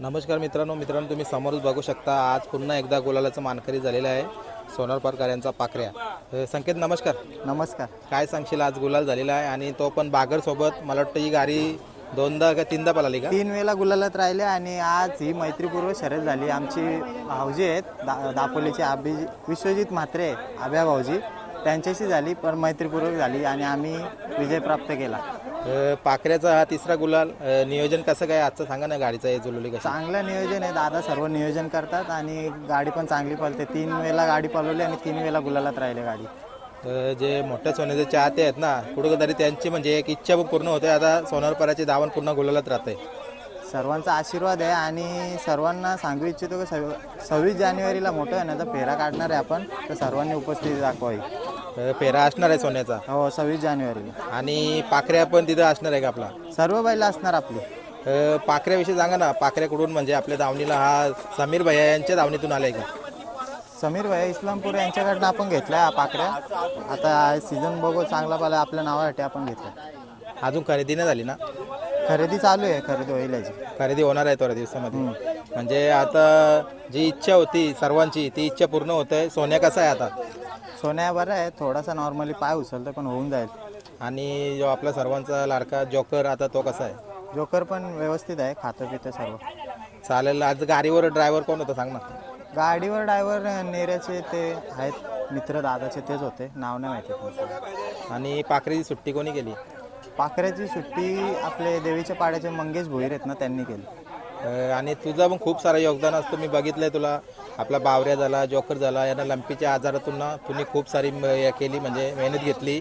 नमस्कार मित्रांनो मित्रांनो तुम्ही समोरच बघू शकता आज पुन्हा एकदा गुलालाचं मानकरी झालेलं आहे सोनार पारकर यांचा पाखऱ्या. अ, संकेत नमस्कार. नमस्कार. काय सांगशील आज गुलाल झालेला आहे आणि तो पण बागर सोबत मला वाटतं ही गाडी दोनदा का तीनदा पळाली का? तीन वेळेला गुलालात राहिले आणि आज ही मैत्रीपूर्वक शर्यत झाली. आमची भाऊजी आहेत दा दापोलीचे अभि विश्वजित म्हात्रे आभ्या भाऊजी त्यांच्याशी झाली पण मैत्रीपूर्वक झाली आणि आम्ही विजय प्राप्त केला. अ, पाखऱ्याचा हा तिसरा गुलाल नियोजन कसं काय आजचं सांगा ना गाडीचं हे जुलवली कसं? चांगलं नियोजन आहे. दादा सर्व नियोजन करतात आणि गाडी पण चांगली पळते. तीन वेळेला गाडी पळवली आणि तीन वेळेला गुलालात राहिले गाडी. अ, जे मोठ्या सोन्याचे चाहते आहेत ना कुठेतरी त्यांची म्हणजे एक इच्छा पण पूर्ण होते. आता सोनारपराचे धावण पुन्हा गुलालात राहते सर्वांचा आशीर्वाद आहे आणि सर्वांना सांगू इच्छितो की सव्व सव्वीस जानेवारीला मोठं होण्याचा फेरा काढणार आहे आपण. तर सर्वांनी उपस्थिती दाखवावी. अ, फेरा असणार आहे सोन्याचा. हो सव्वीस जानेवारीला आणि पाखऱ्या पण तिथं असणार आहे का आपला? सर्व बैल असणार आपली. अ, पाखऱ्याविषयी सांगा ना पाखऱ्याकडून म्हणजे आपल्या धावणीला हा समीर भैया यांच्या धावणीतून आलाय का? समीर भाई इस्लामपूर यांच्याकडनं आपण घेतल्या पाकऱ्या आता सीझन बघू चांगला पाला आपल्या नावासाठी आपण घेतल्या. अजून खरेदी नाही झाली ना? खरेदी चालू आहे खरेदी होईल याची. खरेदी होणार आहे थोड्या दिवसामध्ये. म्हणजे आता जी इच्छा होती सर्वांची ती इच्छा पूर्ण होत. आहे सोन्या कसा आहे आता? सोन्या बरं आहे. थोडासा नॉर्मली पाय उचलतो पण होऊन जाईल. आणि जो आपला सर्वांचा लाडका जोकर आता तो कसा आहे? जोकर पण व्यवस्थित आहे खातं पितं सर्व. चालेल. आज गाडीवर ड्रायव्हर कोण होता सांग ना? गाडीवर ड्रायव्हर नेऱ्याचे ते आहेत मित्र दादाचे तेच होते. नाव नाही माहिती त्यांचं. आणि पाखरीची सुट्टी कोणी केली? पाखऱ्याची सुट्टी आपले देवीच्या पाड्याचे मंगेश भोईर आहेत ना त्यांनी केली. आणि तुझं पण खूप सारं योगदान असतं. मी बघितलंय तुला. आपला बावऱ्या झाला जोकर झाला यांना लंपीच्या आजारातून ना तुम्ही खूप सारी हे केली म्हणजे मेहनत घेतली.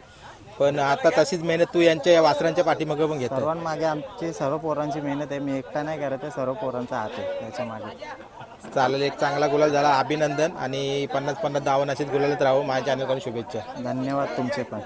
पण आता तशीच मेहनत तू यांच्या या वासरांच्या पाठीमागे पण घेतो सर्वांमागे आमची सर्व पोरांची मेहनत आहे. मी एकटा नाही करत आहे. सर्व पोरांचा हात आहे त्याच्यामागे. चालेल एक चांगला गुलाल झाला. अभिनंदन. आणि पन्नास पन्नास धावून असेच गुलालत राहू. माझ्या चॅनलकडून शुभेच्छा. धन्यवाद तुमचे पण.